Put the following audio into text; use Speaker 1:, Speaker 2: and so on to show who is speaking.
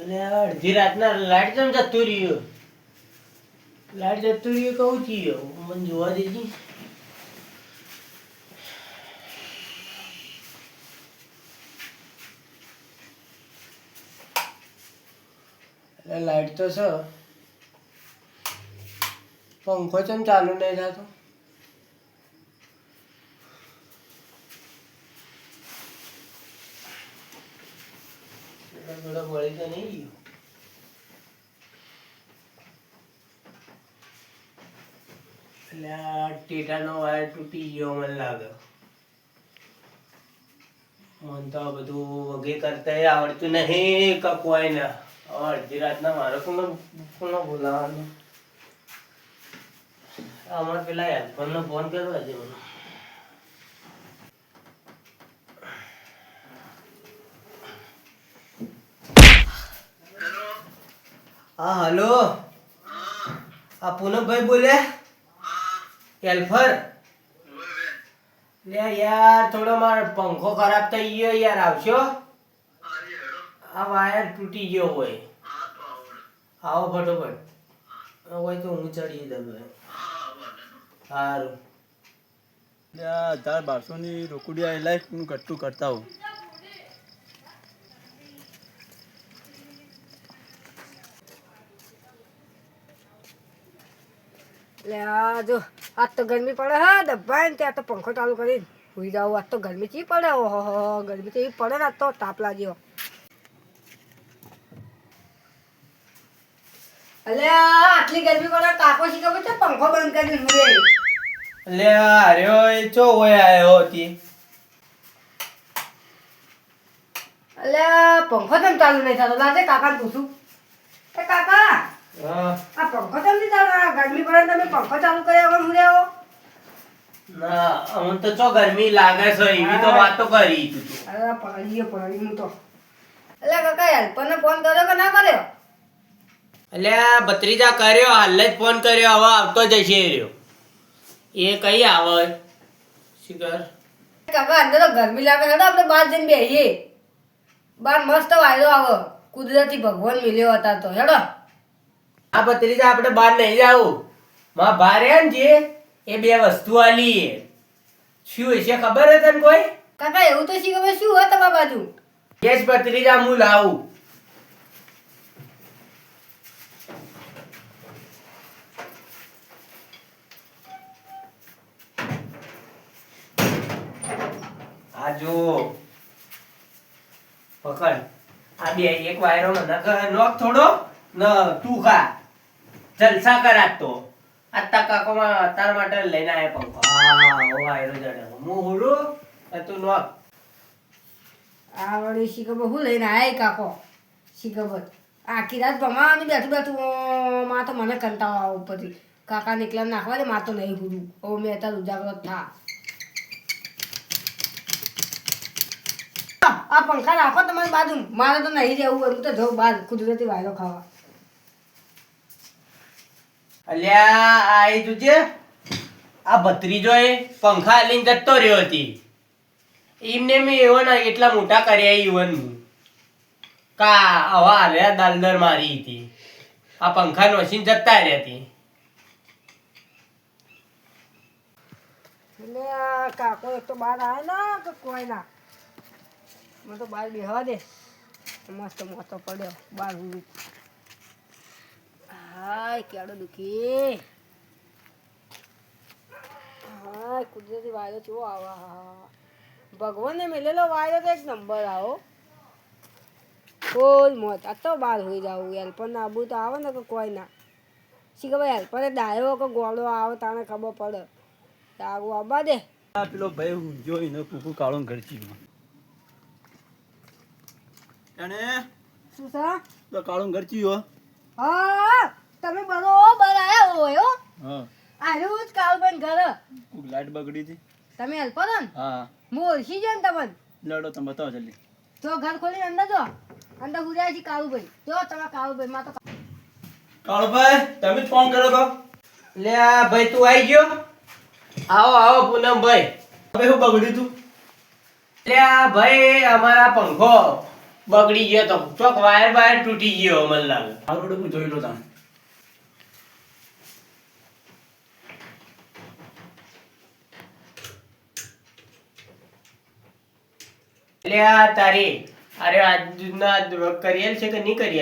Speaker 1: આ અડધી રાતના લાઈટ કેમ જતું રહ્યું? લાઈટ જતું રહ્યું કહું થયું મને જોવા દેજી લાઈટ તો છે. પંખો ચમ ચાલુ નહીં થતો? થોડો મળી તો નહીં. ગયો એટલે આ ટેટાનો વાયર તૂટી ગયો મને લાગે. મને તો બધું વગે કરતા આવડતું નહીં કકવાય ના હવે અડધી રાતના મારે કોને કોને બોલાવવાનું? અમારે પેલા હેલ્પરનો ફોન કરવા છે મને. હા, હલો. આ પૂનમભાઈ બોલે? હેલ્પર? લે યાર, થોડો મારો પંખો ખરાબ થઈ ગયો યાર, આવશો? આ વાયર તૂટી ગયો હોય. આવો ફટોફટ. હોય તો હું ચડી દઉં સારું
Speaker 2: તાર બારસો ની રોકડિયા લાઈફ હું કટ્ટું કરતા હોઉં.
Speaker 3: એટલે આ જો આજ તો ગરમી પડે હા દબાઈને ત્યાં તો પંખો ચાલુ કરીને સુઈ જાવ આજ તો ગરમી ચી પડે ઓહો ગરમી ચી પડે ને આજ તો તાપ લાગ્યો અલે આટલી ગરમી પડે કાકો શી ખબર છે પંખો બંધ કરીને સુઈ
Speaker 1: લે અરે ચો હોય આયો હતી?
Speaker 3: અલે પંખો તમ ચાલુ નહીં થતો લાગે કાકાને પૂછું. એ કાકા
Speaker 1: હા.
Speaker 3: આ પંખો કેમ નહીં ચાલુ ગરમી પડે તમે પંખો ચાલુ કર્યા વગર હું આવો
Speaker 1: ના હું તો ચો ગરમી લાગે છે એવી તો વાત તો કરી તું તું.
Speaker 3: અરે ગયો પડી હું તો. એટલે કાકા હેલ્પરને ફોન કર્યો કે ના કર્યો?
Speaker 1: એટલે આ ભત્રીજા કર્યો હાલ જ ફોન કર્યો હવે આવતો જશે રહ્યો. એ કઈ આવે? શિખર
Speaker 3: કાકા અંદર તો ગરમી લાગે છે આપણે બહાર જઈને બેહીએ. બહાર મસ્ત વાયરો આવે. કુદરતી ભગવાન મિલ્યો હતા તો હેડો.
Speaker 1: આ ભત્રીજા આપણે બહાર નહીં જાવું માં ભારે છે એ બે વસ્તુ આલી છે. શું હશે ખબર હે તને કોઈ?
Speaker 3: કાકા એવું તો શી ખબર શું હોય તમારા બાજુ?
Speaker 1: કેસ ભત્રીજા હું લાવું. આ જો પકડ. આ બે એક વાયરો નોખ થોડો ન તું ખા. જલસા કરાત. તો આ કાકો કાકોમાં તાર માટે લઈને આયા પંખો. હા ઓ આયરો જડે હું હોડું અને તું નોખ
Speaker 3: આ વળી શી ખબર હું લઈને આયા કાકો? શીખબ આખી રાત ભમાવાની બેઠું બેઠું માં તો મને કંટાળો આવો ઉપરથી. કાકા નીકળ્યા નાખવા દે માં તો નહીં હુડું ઓ મેં અત્યારે ઉજાગરો થા. આ પંખા રાખો તમારી બાજુ. મારે તો નહીં રહેવું હું તો જઉં બહાર કુદરતી વાયરો ખાવા.
Speaker 1: અલ્યા, આ તું તુજે આ ભત્રીજો એ પંખા લઈને જતો રહ્યો હતી. એમને મેં એવો ના એટલા મોટા કર્યા ઈવન કા હવા હાલ્યા દાલદર મારી હતી. આ પંખા નોસીને જતા રહ્યા હતી
Speaker 3: એટલે કાકો એક તો બહાર આવે ના, કે કોઈ ના? મને તો બહાર બેહવા દે. મસ્ત મોટો પડ્યો, બહાર હું હાય કેડો દુખી. હાય કુદરતી વાયદો કેવો આવા. હા ભગવાને મેલેલો વાયદો તો એક નંબર આવો. કોઈ મોત. આ તો બહાર હોઈ જાવ હેલ્પર ના આબુ તો આવે ને કે કોઈ ના. શી ખબર હેલ્પરે ડાયો કે ગોળો આવે તાણે ખબર પડે. આગું આબા દે.
Speaker 2: આ પેલો ભાઈ હું જોઈને કુકુ કાળો ઘરચી એને
Speaker 3: શું સા
Speaker 2: તો કાળો ઘરચી હો
Speaker 3: હા. તમે બરોબર આયા હોય હો.
Speaker 2: હા.
Speaker 3: આનું જ કાલબન ઘર.
Speaker 2: કુક લાઈટ બગડી હતી.
Speaker 3: તમે હેલ્પ કરો ને?
Speaker 2: હા.
Speaker 3: હું ઓળખી જાય ને તમને.
Speaker 2: લડો તમે બતાવો જલ્દી.
Speaker 3: તો ઘર ખોલીને અંદર જો. અંદર હુર્યા છે કાળુભાઈ. જો તમે કાળુભાઈ માં તો
Speaker 2: કાળોભાઈ તમે જ ફોન કર્યો તો.
Speaker 1: લે આ ભાઈ તું આવી ગયો? આવો આવો પૂનમભાઈ
Speaker 2: હવે શું બગડ્યું તું?
Speaker 1: લે આ ભાઈ અમારા પંખો બગડી ગયો તો ચોક વાયર વાયર તૂટી ગયો મને લાગે.
Speaker 2: આ હું જોઈ લો તમે.
Speaker 1: એટલે આ તારી અરે આજના કરિયર છે કે નહીં કરિયર